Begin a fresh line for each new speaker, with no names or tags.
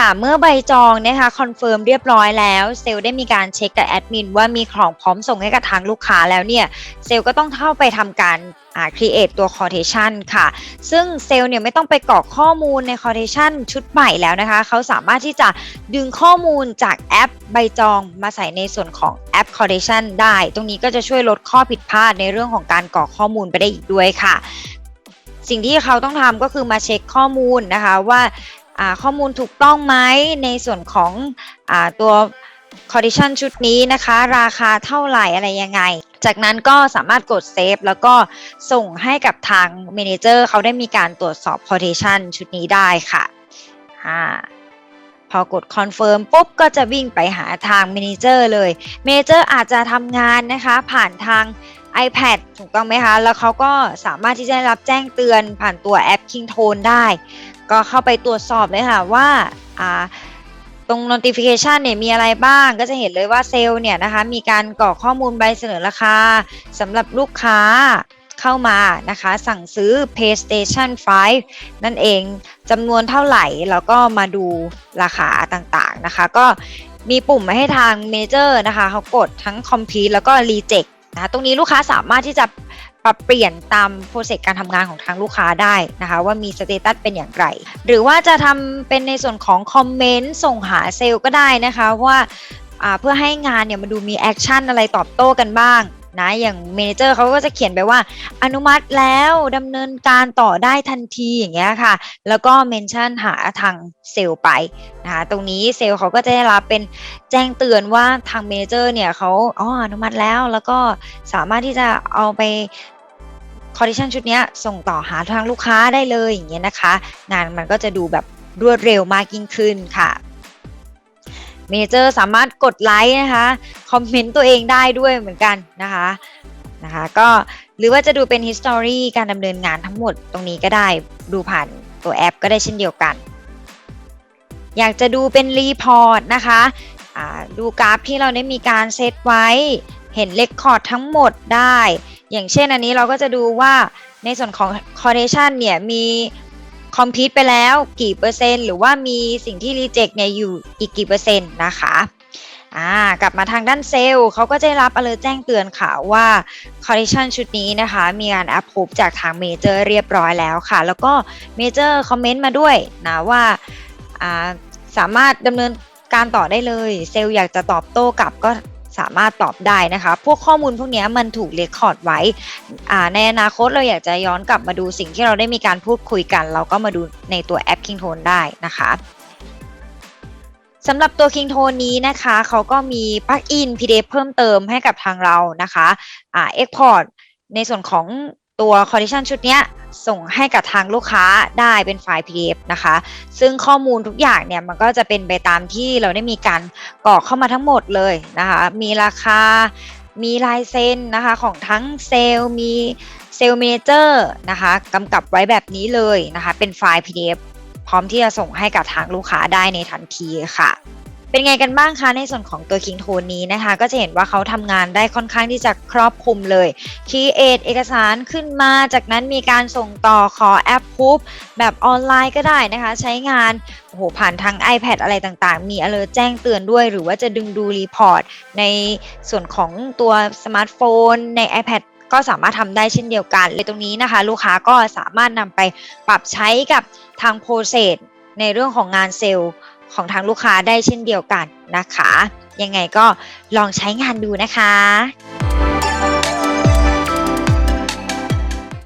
ค่ะ เมื่อใบจองนะคะคอนเฟิร์มเรียบร้อยแล้วเซลล์ได้มีการเช็คกับแอดมินว่ามีของพร้อมส่งให้กับทางลูกค้าแล้วเนี่ยเซลล์ก็ต้องเข้าไปทำการอ่า create ตัว quotation ค่ะ ซึ่งเซลล์เนี่ยไม่ต้องไปกรอกข้อมูลใน quotation ชุดใหม่แล้วนะคะ เขาสามารถที่จะดึงข้อมูลจากแอปใบจองมาใส่ในส่วนของแอป quotation ได้ ตรงนี้ก็จะช่วยลดข้อผิดพลาดในเรื่องของการกรอกข้อมูลไปได้อีกด้วยค่ะ สิ่งที่เขาต้องทำก็คือมาเช็คข้อมูลนะคะว่าอ่า ข้อมูลถูกต้องไหมในส่วนของอตัว condition ชุดนี้นะคะ ราคาเท่าไหร่อะไรยังไง จากนั้นก็สามารถกดเซฟแล้วก็ส่งให้กับทาง Manager เขาได้มีการตรวจสอบ quotation ชุดนี้ได้ค่ะอ่าพอกด confirm ปุ๊บก็จะวิ่งไปหาทาง Manager เลย Manager อาจจะทำงานนะคะ ผ่านทาง iPad ถูกต้องไหมคะ แล้วเขาก็สามารถที่จะรับแจ้งเตือนผ่านตัวแอป Kingtone ได้ ก็เข้าไปตรวจสอบเลยค่ะว่าตรง notification เนี่ยมีอะไรบ้าง ก็จะเห็นเลยว่าเซลล์เนี่ยนะคะมีการกรอกข้อมูลใบเสนอราคาสำหรับลูกค้าเข้ามานะคะ สั่งซื้อ PlayStation 5 นั่นเองจำนวนเท่าไหร่ แล้วก็มาดูราคาต่างๆนะคะ ก็มีปุ่มมาให้ทาง Major นะคะเขากดทั้ง Complete แล้วก็ Reject นะคะตรงนี้ลูกค้าสามารถที่จะปรับเปลี่ยนตามโปรเซสการทำงานของทางลูกค้าได้นะคะ ว่ามีสเตตัสเป็นอย่างไร หรือว่าจะทำเป็นในส่วนของคอมเมนต์ส่งหาเซลล์ก็ได้นะคะว่าเพื่อให้งานเนี่ยมาดูมีแอคชั่นอะไรตอบโต้กันบ้าง นะอย่างเมนเจอร์เขาก็จะเขียนไปว่าอนุมัติแล้วดำเนินการต่อได้ทันทีอย่างเงี้ยค่ะ แล้วก็เมนชั่นหาทางเซลล์ไปนะคะตรงนี้เซลล์เขาก็จะได้รับเป็นแจ้งเตือนว่าทางเมนเจอร์เนี่ยเขาอ๋ออนุมัติแล้วแล้วก็สามารถที่จะเอาไปคอดิชันชุดนี้ส่งต่อหาทางลูกค้าได้เลยอย่างเงี้ยนะคะ งานมันก็จะดูแบบรวดเร็วมากยิ่งขึ้นค่ะเมเจอร์สามารถกดไลค์นะคะ คอมเมนต์ตัวเองได้ด้วยเหมือนกันนะคะนะคะก็หรือว่าจะดูเป็น history การดำเนินงานทั้งหมดตรงนี้ก็ได้ดูผ่านตัวแอปก็ได้เช่นเดียวกัน อยากจะดูเป็นรีพอร์ตนะคะดูกราฟที่เราได้มีการเซตไว้ เห็นเลคคอร์ดทั้งหมดได้ อย่างเช่นอันนี้เราก็จะดูว่าในส่วนของ correlation เนี่ยมี compete ไปแล้วกี่เปอร์เซ็นต์ หรือว่ามีสิ่งที่ reject เนี่ยอยู่อีกกี่เปอร์เซ็นต์นะคะ อ่ากลับมาทางด้านเซลล์เขาก็จะรับ alert แจ้งเตือนค่ะว่า correction ชุดนี้นะคะ มีการ approve จากทาง major เรียบร้อยแล้วค่ะ แล้วก็ major comment มาด้วยนะว่าอ่าสามารถดำเนินการต่อได้เลยเซลล์อยากจะตอบโต้กลับก็สามารถตอบได้นะคะ พวกข้อมูลพวกนี้มันถูกเรคคอร์ดไว้ ในอนาคตเราอยากจะย้อนกลับมาดูสิ่งที่เราได้มีการพูดคุยกัน เราก็มาดูในตัวแอป Kingtone ได้นะคะ สำหรับตัว Kingtone นี้นะคะ เขาก็มีปลั๊กอิน PDF เพิ่มเติมให้กับทางเรานะคะอ่า Export ในส่วนของตัว Condition ชุดนี้ส่งให้กับทางลูกค้าได้เป็นไฟล์ PDF นะคะ ซึ่งข้อมูลทุกอย่างเนี่ย มันก็จะเป็นไปตามที่เราได้มีการกรอกเข้ามาทั้งหมดเลยนะคะ มีราคา มีลายเซ็นนะคะของทั้งเซลล์ มีเซลล์เมเจอร์นะคะกำกับไว้แบบนี้เลยนะคะ เป็นไฟล์ PDF พร้อมที่จะส่งให้กับทางลูกค้าได้ในทันทีค่ะเป็นไงกันบ้างคะในส่วนของตัว King Tone นี้นะคะ ก็จะเห็นว่าเขาทำงานได้ค่อนข้างที่จะครอบคลุมเลย Create เอกสารขึ้นมาจากนั้นมีการส่งต่อขอแอปพูบแบบออนไลน์ก็ได้นะคะ ใช้งานโอ้โหผ่านทาง iPad อะไรต่างๆ มี alert แจ้งเตือนด้วย หรือว่าจะดึงดูรีพอร์ตในส่วนของตัวสมาร์ทโฟนใน iPad ก็สามารถทำได้เช่นเดียวกันเลยตรงนี้นะคะ ลูกค้าก็สามารถนำไปปรับใช้กับทางโปรเซสในเรื่องของงานเซลล์ของทางลูกค้าได้เช่นเดียวกันนะคะ ยังไงก็ลองใช้งานดูนะคะ